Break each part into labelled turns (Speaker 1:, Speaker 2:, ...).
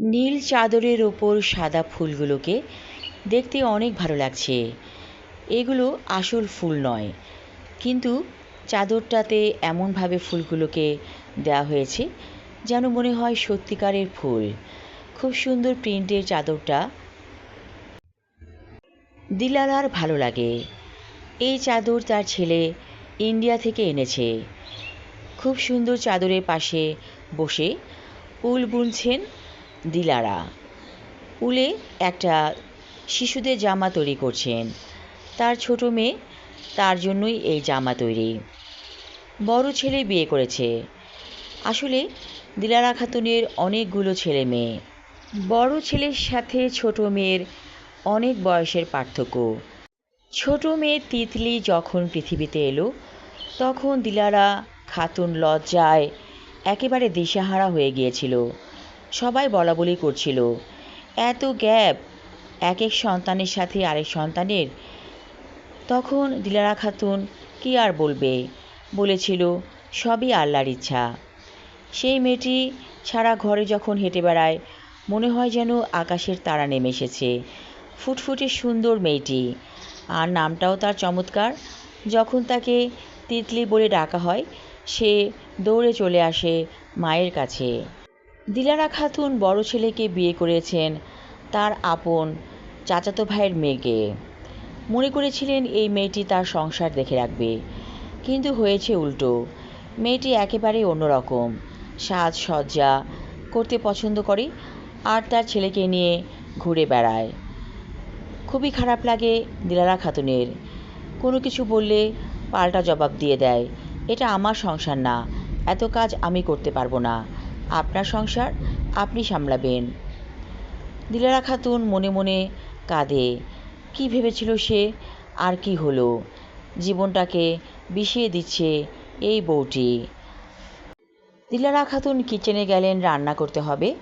Speaker 1: নীল চাদরের ওপর সাদা ফুলগুলোকে দেখতে অনেক ভালো লাগছে। এগুলো আসল ফুল নয়, কিন্তু চাদরটাতে এমনভাবে ফুলগুলোকে দেওয়া হয়েছে যেন মনে হয় সত্যিকারের ফুল। খুব সুন্দর প্রিন্টের চাদরটা দিলালার ভালো লাগে। এই চাদর তার ছেলে ইন্ডিয়া থেকে এনেছে। খুব সুন্দর চাদরের পাশে বসে উল বুনছেন দিলারা। উলে একটা শিশুদের জামা তৈরি করছেন। তার ছোট মেয়ে তার জন্যই এই জামা তৈরি। বড় ছেলে বিয়ে করেছে। আসলে দিলারা খাতুনের অনেকগুলো ছেলে মেয়ে। বড় ছেলের সাথে ছোট মেয়ের অনেক বয়সের পার্থক্য। ছোট মেয়ে তিতলি যখন পৃথিবীতে এলো, তখন দিলারা খাতুন লজ্জায় একেবারে দিশাহারা হয়ে গিয়েছিল। সবাই বলা বলি করছিল। এত গ্যাপ এক এক সন্তানের সাথে আরেক সন্তানের। তখন দিলারা খাতুন, কি আর বলবে? বলেছিল, সবই আল্লাহর ইচ্ছা। সেই মেয়েটি সারা ঘরে যখন হেঁটে বেড়ায়, মনে হয় যেন আকাশের তারা নেমে এসেছে। ফুটফুটে সুন্দর মেয়েটি। আর নামটাও তার চমৎকার। যখন তাকে তিতলি বলে ডাকা হয়, সে দৌড়ে চলে আসে মায়ের কাছে। দিলারা খাতুন বড় ছেলেকে বিয়ে করেছেন তার আপন চাচাতো ভাইয়ের মেয়েকে। মনে করেছিলেন এই মেয়েটি তার সংসার দেখে রাখবে। কিন্তু হয়েছে উল্টো। মেয়েটি একেবারেই অন্যরকম। সাজসজ্জা করতে পছন্দ করে আর তার ছেলেকে নিয়ে ঘুরে বেড়ায়। খুবই খারাপ লাগে দিলারা খাতুনের। কোনো কিছু বললে পাল্টা জবাব দিয়ে দেয়, এটা আমার সংসার না, এত কাজ আমি করতে পারব না। আপনার সংসার আপনি সামলাবেন। দিলারা খাতুন মনে মনে কাঁদে। কি ভেবেছিল সে? আর কি হলো? জীবনটাকে বিষিয়ে দিচ্ছে এই বউটি। দিলারা খাতুন কিচেনে গেলেন, রান্না করতে হবে।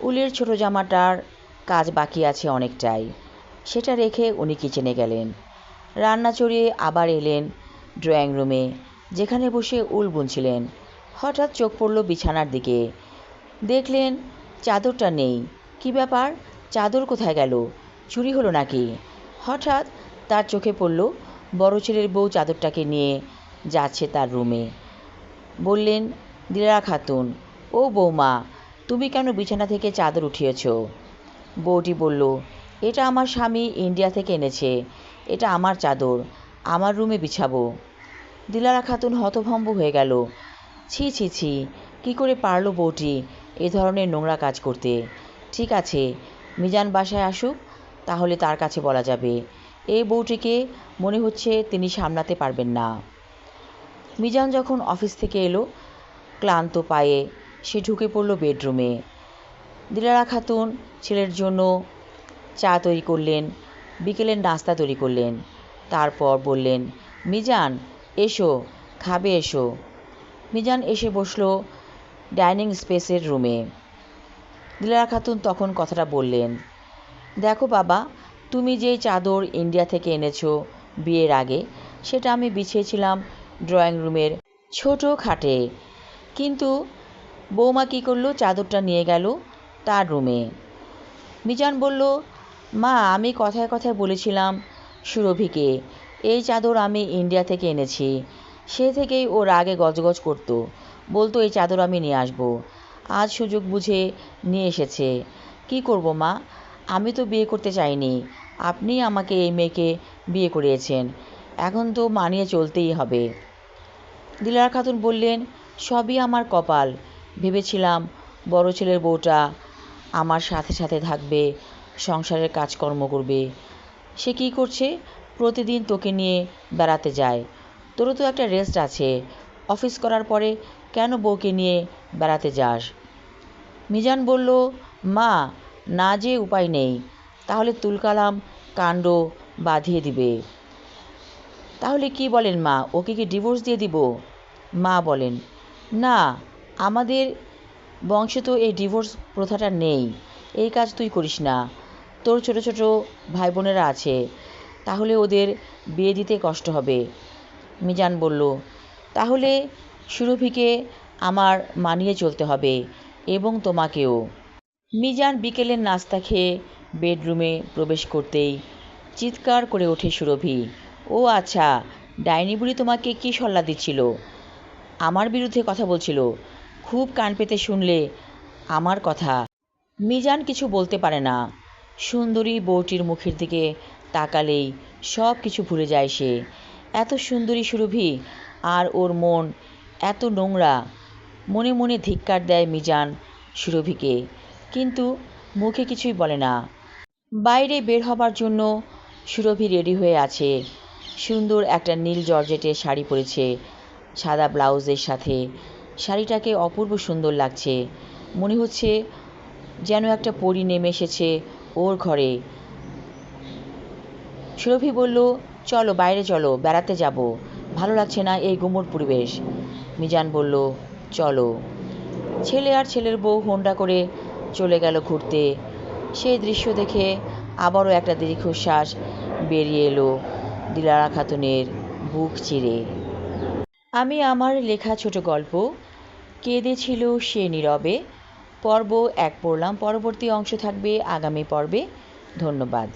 Speaker 1: উলের ছোট জামাটার কাজ বাকি আছে অনেকটাই। সেটা রেখে উনি কিচেনে গেলেন। রান্না চড়িয়ে আবার এলেন ড্রয়িং রুমে, যেখানে বসে উল বুনছিলেন। হঠাৎ চোখ পড়ল বিছানার দিকে। দেখলেন, চাদরটা নেই। কি ব্যাপার? চাদর কোথায় গেল? চুরি হলো নাকি? হঠাৎ তার চোখে পড়ল বড় ছেলের বউ চাদরটাকে নিয়ে যাচ্ছে তার রুমে। বললেন, দিলারা খাতুন, ও বৌমা, তুমি কেন বিছানা থেকে চাদর উঠিয়েছ? বউটি বলল, এটা আমার স্বামী ইন্ডিয়া থেকে এনেছে। এটা আমার চাদর, আমার রুমে বিছাবো। দিলারা খাতুন হতভম্ব হয়ে গেল। ছি ছি ছি। কী করে পারল বউটি এ ধরনের নোংরা কাজ করতে? ঠিক আছে, মিজান বাসায় আসুক, তাহলে তার কাছে বলা যাবে। এই বউটিকে মনে হচ্ছে তিনি সামলাতে পারবেন না। মিজান যখন অফিস থেকে এলো, ক্লান্ত পায়ে সে ঢুকে পড়ল বেডরুমে। দিলারা খাতুন ছেলের জন্য চা তৈরি করলেন, বিকেলের নাস্তা তৈরি করলেন। তারপর বললেন, মিজান, এসো, খাবে এসো। মিজান এসে বসল ডাইনিং স্পেসের রুমে। দিলারা খাতুন তখন কথাটা বললেন, দেখো বাবা, তুমি যেই চাদর ইন্ডিয়া থেকে এনেছো বিয়ের আগে, সেটা আমি বিছিয়েছিলাম ড্রয়িং রুমের ছোট খাটে। কিন্তু বৌমা কী করল, চাদরটা নিয়ে গেল তার রুমে। মিজান বলল, মা, আমি কথায় কথায় বলেছিলাম সুরভিকে, এই চাদর আমি ইন্ডিয়া থেকে এনেছি। সে থেকেই ও রাগে গজগজ করতো। বলতো, এই চাদর আমি নিয়ে আসব। আজ সুযোগ বুঝে নিয়ে এসেছে। কি করব মা? আমি তো বিয়ে করতে চাইনি। আপনি আমাকে এই মেয়েকে বিয়ে করিয়েছেন। এখন তো মানিয়ে চলতেই হবে। দিলার খাতুন বললেন, সবই আমার কপাল। ভেবেছিলাম বড় ছেলের বউটা আমার সাথে সাথে থাকবে, সংসারের কাজকর্ম করবে। সে কী করছে? প্রতিদিন তোকে নিয়ে বেড়াতে যায়। তোরও তো একটা রেস্ট আছে। অফিস করার পরে কেন বউকে নিয়ে বেড়াতে যাস? মিজান বলল, মা, না যে উপায় নেই। তাহলে তুলকালাম কাণ্ড বাঁধিয়ে দিবে। তাহলে কি বলেন মা, ওকে কি ডিভোর্স দিয়ে দিব? মা বলেন, না, আমাদের বংশে তো এই ডিভোর্স প্রথাটা নেই। এই কাজ তুই করিস না। তোর ছোট ছোট ভাই বোনেরা আছে। তাহলে ওদের বিয়ে দিতে কষ্ট হবে। মিজান বলল, তাহলে সুরভিকে আমার মানিয়ে চলতে হবে এবং তোমাকেও। মিজান বিকেলের নাস্তা খেয়ে বেডরুমে প্রবেশ করতেই চিৎকার করে ওঠে সুরভি, ও আচ্ছা ডাইনি বুড়ি তোমাকে কী সল্লা দিচ্ছিল? আমার বিরুদ্ধে কথা বলছিল, খুব কান পেতে শুনলে আমার কথা। মিজান কিছু বলতে পারে না, সুন্দরী বউটির মুখের দিকে তাকালেই সব কিছু ভুলে যায় সে। এত সুন্দরী সুরভি, আর ওর মন এত নোংরা। মনে মনে ধিক্কার দেয় মিজান সুরভিকে, কিন্তু মুখে কিছুই বলে না। বাইরে বের হবার জন্য সুরভি রেডি হয়ে আছে। সুন্দর একটা নীল জর্জেটের শাড়ি পরেছে সাদা ব্লাউজের সাথে। শাড়িটাকে অপূর্ব সুন্দর লাগছে। মনে হচ্ছে যেন একটা পরী নেমে এসেছে ওর ঘরে। সুরভি বলল চলো, বাইরে চলো, বেড়াতে যাব। ভালো লাগছে না এই গুমোট পরিবেশ। মিজান বলল, চলো। ছেলে আর ছেলের বউ হোন্ডা করে চলে গেল ঘুরতে। সেই দৃশ্য দেখে আবারও একটা দীর্ঘশ্বাস বেরিয়ে এলো দিলারা খাতুনের বুক চিরে। আমি আমার লেখা ছোট গল্প কেঁদেছিল সে নীরবে। পর্ব এক পড়লাম, পরবর্তী অংশ থাকবে আগামী পর্বে। ধন্যবাদ।